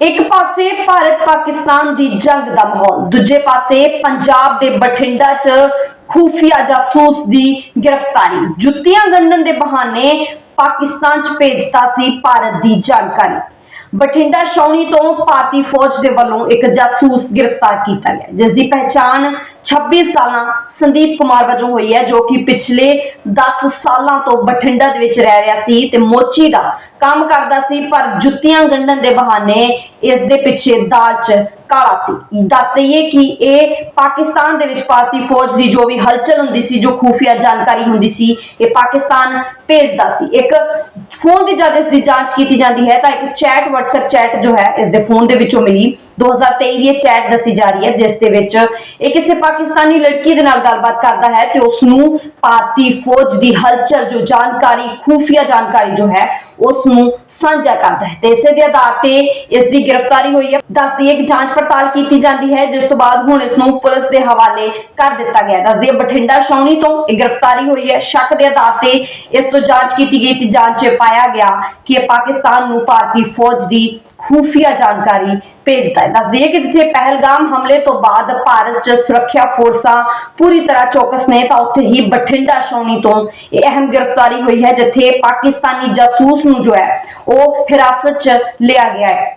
ਇੱਕ ਪਾਸੇ ਭਾਰਤ ਪਾਕਿਸਤਾਨ ਦੀ ਜੰਗ ਦਾ ਮਾਹੌਲ, ਦੂਜੇ ਪਾਸੇ ਪੰਜਾਬ ਦੇ ਬਠਿੰਡਾ 'ਚ ਖੂਫੀਆ ਜਾਸੂਸ ਦੀ ਗ੍ਰਿਫਤਾਰੀ। ਜੁੱਤੀਆਂ ਗੰਢਣ ਦੇ ਬਹਾਨੇ ਪਾਕਿਸਤਾਨ 'ਚ ਭੇਜਤਾ ਸੀ ਭਾਰਤ ਦੀ ਜਾਣਕਾਰੀ। ਬਠਿੰਡਾ ਛਾਉਣੀ ਤੋਂ ਭਾਰਤੀ ਫੌਜ ਦੇ ਵੱਲੋਂ ਇੱਕ ਜਾਸੂਸ ਗ੍ਰਿਫਤਾਰ ਕੀਤਾ ਗਿਆ। ਜਿਸ ਦੀ ਪਹਿਚਾਣ 26 ਸਾਲਾਂ ਸੰਦੀਪ ਕੁਮਾਰ ਵਜੋਂ ਹੋਈ ਹੈ, ਜੋ ਕਿ ਪਿਛਲੇ 10 ਸਾਲਾਂ ਤੋਂ ਬਠਿੰਡਾ ਦੇ ਵਿੱਚ ਰਹਿ ਰਿਹਾ ਸੀ ਤੇ ਮੋਚੀ ਦਾ ਕੰਮ ਕਰਦਾ ਸੀ, ਪਰ ਜੁੱਤੀਆਂ ਗੰਢਣ ਦੇ ਬਹਾਨੇ ਇਸ ਦੇ ਪਿੱਛੇ ਦਾਲ 'ਚ ਕਾਲਾ ਸੀ। ਦੱਸ ਦਈਏ ਕਿ ਇਹ ਪਾਕਿਸਤਾਨ ਦੇ ਵਿੱਚ ਭਾਰਤੀ ਫੌਜ ਦੀ ਜੋ ਵੀ ਹਲਚਲ ਹੁੰਦੀ ਸੀ, ਜੋ ਖੂਫੀਆ ਜਾਣਕਾਰੀ ਹੁੰਦੀ ਸੀ, ਇਹ ਪਾਕਿਸਤਾਨ ਭੇਜਦਾ ਸੀ। ਇੱਕ ਫੋਨ ਦੀ ਜਦ ਇਸ ਦੀ ਜਾਂਚ ਕੀਤੀ ਜਾਂਦੀ ਹੈ, ਤਾਂ ਇੱਕ ਚੈਟ, WhatsApp ਚੈਟ ਜੋ ਹੈ, ਇਸ ਦੇ ਫੋਨ ਦੇ ਵਿੱਚੋਂ ਮਿਲੀ। 2023 ਦੀ ਇਹ ਚੈਟ ਦੱਸੀ ਜਾ ਰਹੀ ਹੈ, ਜਿਸ ਦੇ ਵਿੱਚ ਇਹ ਕਿਸੇ ਪਾਕਿਸਤਾਨੀ ਲੜਕੀ ਦੇ ਨਾਲ ਗੱਲਬਾਤ ਕਰਦਾ ਹੈ ਤੇ ਉਸ ਨੂੰ ਭਾਰਤੀ ਫੌਜ ਦੀ ਹਲਚਲ ਜੋ ਜਾਣਕਾਰੀ, ਖੂਫੀਆ ਜਾਣਕਾਰੀ ਜੋ ਹੈ ਉਸ ਨੂੰ ਸਾਂਝਾ ਕਰਦਾ ਹੈ ਤੇ ਇਸੇ ਦੇ ਆਧਾਰ ਤੇ ਇਸ ਦੀ ਗ੍ਰਿਫਤਾਰੀ ਹੋਈ ਹੈ ਦੱਸ ਦਈਏ ਕਿ ਜਾਂਚ ਪੜਤਾਲ ਕੀਤੀ ਜਾਂਦੀ ਹੈ, ਜਿਸ ਤੋਂ ਬਾਅਦ ਹੁਣ ਇਸ ਨੂੰ ਪੁਲਿਸ ਦੇ ਹਵਾਲੇ ਕਰ ਦਿੱਤਾ ਗਿਆ ਹੈ। ਬਠਿੰਡਾ ਛਾਉਣੀ ਤੋਂ ਇਹ ਗ੍ਰਿਫਤਾਰੀ ਹੋਈ ਹੈ ਸ਼ੱਕ ਦੇ ਆਧਾਰ ਤੇ ਇਸ ਤੋਂ ਜਾਂਚ ਕੀਤੀ ਗਈ ਤੇ ਜਾਂਚ 'ਚ ਪਾਇਆ ਗਿਆ ਕਿ ਇਹ ਪਾਕਿਸਤਾਨ ਨੂੰ ਭਾਰਤੀ ਫੌਜ ਦੀ ਖੂਫੀਆ ਜਾਣਕਾਰੀ ਭੇਜਦਾ ਹੈ। ਦੱਸ ਦਈਏ ਕਿ ਜਿੱਥੇ ਪਹਿਲਗਾਮ ਹਮਲੇ ਤੋਂ ਬਾਅਦ ਭਾਰਤ 'ਚ ਸੁਰੱਖਿਆ ਫੋਰਸਾਂ ਪੂਰੀ ਤਰ੍ਹਾਂ ਚੌਕਸ ਨੇ, ਤਾਂ ਉੱਥੇ ਹੀ ਬਠਿੰਡਾ ਛਾਉਣੀ ਤੋਂ ਇਹ ਅਹਿਮ ਗ੍ਰਿਫਤਾਰੀ ਹੋਈ ਹੈ, ਜਿੱਥੇ ਪਾਕਿਸਤਾਨੀ ਜਾਸੂਸ ਨੂੰ ਜੋ ਹੈ, ਉਹ ਹਿਰਾਸਤ 'ਚ ਲਿਆ ਗਿਆ ਹੈ।